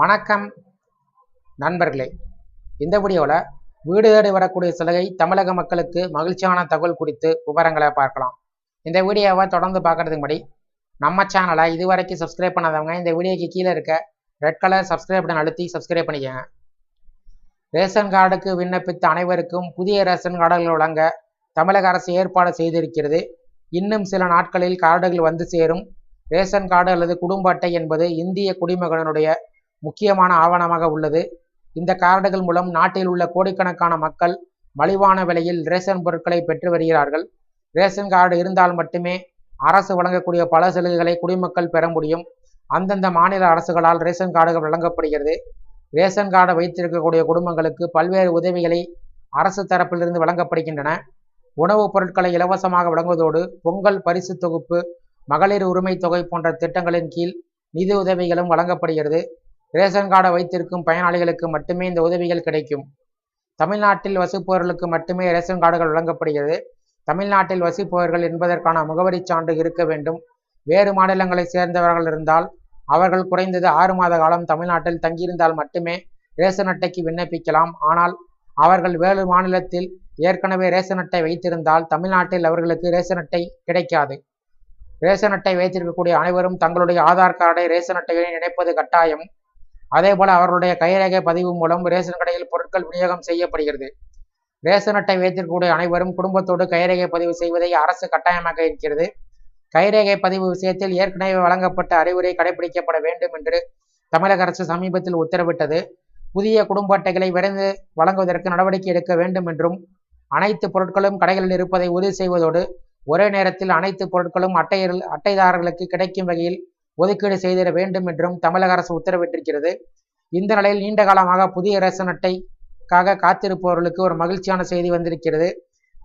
வணக்கம் நண்பர்களே. இந்த வீடியோவில் வீடு தேடி வரக்கூடிய சலுகை தமிழக மக்களுக்கு மகிழ்ச்சியான தகவல் குறித்து விவரங்களை பார்க்கலாம். இந்த வீடியோவை தொடர்ந்து பார்க்கறதுக்கு முன்னாடி நம்ம சேனலை இதுவரைக்கும் சப்ஸ்கிரைப் பண்ணாதவங்க இந்த வீடியோக்கு கீழே இருக்க ரெட் கலர் சப்ஸ்கிரைப் பட்டன் அழுத்தி சப்ஸ்கிரைப் பண்ணிக்கோங்க. ரேஷன் கார்டுக்கு விண்ணப்பித்த அனைவருக்கும் புதிய ரேஷன் கார்டுகள் வழங்க தமிழக அரசு ஏற்பாடு செய்திருக்கிறது. இன்னும் சில நாட்களில் கார்டுகள் வந்து சேரும். ரேஷன் கார்டு அல்லது குடும்ப அட்டை என்பது இந்திய குடிமகனுடைய முக்கியமான ஆவணமாக உள்ளது. இந்த கார்டுகள் மூலம் நாட்டில் உள்ள கோடிக்கணக்கான மக்கள் மலிவான விலையில் ரேஷன் பொருட்களை பெற்று வருகிறார்கள். ரேஷன் கார்டு இருந்தால் மட்டுமே அரசு வழங்கக்கூடிய பல சலுகைகளை குடிமக்கள் பெற முடியும். அந்தந்த மாநில அரசுகளால் ரேஷன் கார்டுகள் வழங்கப்படுகிறது. ரேஷன் கார்டை வைத்திருக்கக்கூடிய குடும்பங்களுக்கு பல்வேறு உதவிகளை அரசு தரப்பிலிருந்து வழங்கப்படுகின்றன. உணவுப் பொருட்களை இலவசமாக வழங்குவதோடு பொங்கல் பரிசு தொகுப்பு மகளிர் உரிமை தொகை போன்ற திட்டங்களின் கீழ் நிதி உதவிகளும் வழங்கப்படுகிறது. ரேஷன் கார்டை வைத்திருக்கும் பயனாளிகளுக்கு மட்டுமே இந்த உதவிகள் கிடைக்கும். தமிழ்நாட்டில் வசிப்பவர்களுக்கு மட்டுமே ரேஷன் கார்டுகள் வழங்கப்படுகிறது. தமிழ்நாட்டில் வசிப்பவர்கள் என்பதற்கான முகவரி சான்று இருக்க வேண்டும். வேறு மாநிலங்களைச் சேர்ந்தவர்கள் இருந்தால் அவர்கள் குறைந்தது ஆறு மாத காலம் தமிழ்நாட்டில் தங்கியிருந்தால் மட்டுமே ரேஷன் அட்டைக்கு விண்ணப்பிக்கலாம். ஆனால் அவர்கள் வேறு மாநிலத்தில் ஏற்கனவே ரேஷன் அட்டை வைத்திருந்தால் தமிழ்நாட்டில் அவர்களுக்கு ரேஷன் அட்டை கிடைக்காது. ரேஷன் அட்டை வைத்திருக்கக்கூடிய அனைவரும் தங்களுடைய ஆதார் கார்டை ரேஷன் அட்டையுடன் இணைப்பது கட்டாயம். அதேபோல அவர்களுடைய கைரேகை பதிவு மூலம் ரேஷன் கடையில் பொருட்கள் விநியோகம் செய்யப்படுகிறது. ரேஷன் அட்டை வைத்திருக்கக்கூடிய அனைவரும் குடும்பத்தோடு கைரேகை பதிவு செய்வதை அரசு கட்டாயமாக இருக்கிறது கைரேகை பதிவு விஷயத்தில் ஏற்கனவே வழங்கப்பட்ட அறிவுரை கடைபிடிக்கப்பட வேண்டும் என்று தமிழக அரசு சமீபத்தில் உத்தரவிட்டது. புதிய குடும்ப அட்டைகளை விரைந்து வழங்குவதற்கு நடவடிக்கை எடுக்க வேண்டும் என்றும் அனைத்து பொருட்களும் கடைகளில் இருப்பதை உறுதி செய்வதோடு ஒரே நேரத்தில் அனைத்து பொருட்களும் அட்டையில் அட்டைதாரர்களுக்கு கிடைக்கும் வகையில் ஒதுக்கீடு செய்திட வேண்டும் என்றும் தமிழக அரசு உத்தரவிட்டிருக்கிறது. இந்த நிலையில் நீண்ட காலமாக புதிய ரேஷன் அட்டைக்காக காத்திருப்பவர்களுக்கு ஒரு மகிழ்ச்சியான செய்தி வந்திருக்கிறது.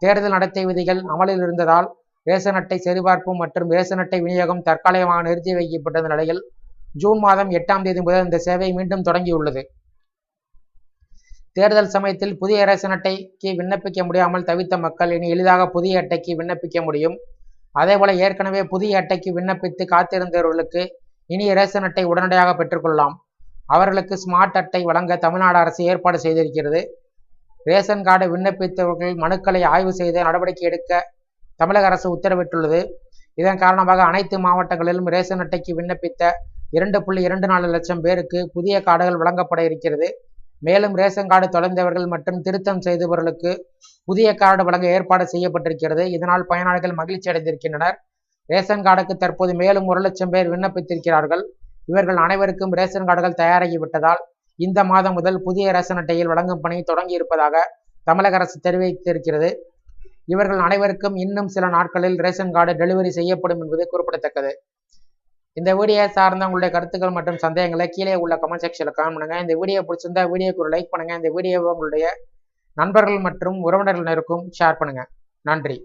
தேர்தல் நடத்தை விதிகள் அமலில் இருந்ததால் ரேஷன் அட்டை சரிபார்ப்பு மற்றும் ரேஷன் அட்டை விநியோகம் தற்காலிகமாக நிறுத்தி வைக்கப்பட்ட நிலையில் ஜூன் மாதம் எட்டாம் தேதி முதல் இந்த சேவை மீண்டும் தொடங்கியுள்ளது. தேர்தல் சமயத்தில் புதிய ரேஷன் அட்டைக்கு விண்ணப்பிக்க முடியாமல் தவித்த மக்கள் இனி எளிதாக புதிய அட்டைக்கு விண்ணப்பிக்க முடியும். அதேபோல ஏற்கனவே புதிய அட்டைக்கு விண்ணப்பித்து காத்திருந்தவர்களுக்கு இனி ரேஷன் அட்டை உடனடியாக பெற்றுக்கொள்ளலாம். அவர்களுக்கு ஸ்மார்ட் அட்டை வழங்க தமிழ்நாடு அரசு ஏற்பாடு செய்திருக்கிறது. ரேஷன் கார்டு விண்ணப்பித்தவர்கள் மனுக்களை ஆய்வு செய்து நடவடிக்கை எடுக்க தமிழக அரசு உத்தரவிட்டுள்ளது. இதன் காரணமாக அனைத்து மாவட்டங்களிலும் ரேஷன் அட்டைக்கு விண்ணப்பித்த இரண்டு புள்ளி இரண்டு நாலு லட்சம் பேருக்கு புதிய கார்டுகள் வழங்கப்பட இருக்கிறது. மேலும் ரேஷன் கார்டு தொலைந்தவர்கள் மற்றும் திருத்தம் செய்தவர்களுக்கு புதிய கார்டு வழங்க ஏற்பாடு செய்யப்பட்டிருக்கிறது. இதனால் பயனாளிகள் மகிழ்ச்சி அடைந்திருக்கின்றனர். ரேஷன் கார்டுக்கு தற்போது மேலும் ஒரு லட்சம் பேர் விண்ணப்பித்திருக்கிறார்கள். இவர்கள் அனைவருக்கும் ரேஷன் கார்டுகள் தயாராகிவிட்டதால் இந்த மாதம் முதல் புதிய ரேஷன் அட்டையில் வழங்கும் பணி தொடங்கி இருப்பதாக தமிழக அரசு தெரிவித்திருக்கிறது. இவர்கள் அனைவருக்கும் இன்னும் சில நாட்களில் ரேஷன் கார்டு டெலிவரி செய்யப்படும் என்பது குறிப்பிடத்தக்கது. இந்த வீடியோ சார்ந்த உங்களுடைய கருத்துக்கள் மற்றும் சந்தேகங்களை கீழே உள்ள கமெண்ட் செக்ஷனில் கமெண்ட் பண்ணுங்க. இந்த வீடியோ பிடிச்சிருந்தா வீடியோக்கு ஒரு லைக் பண்ணுங்க. இந்த வீடியோவை உங்களுடைய நண்பர்கள் மற்றும் உறவினர்களுக்கும் ஷேர் பண்ணுங்க. நன்றி.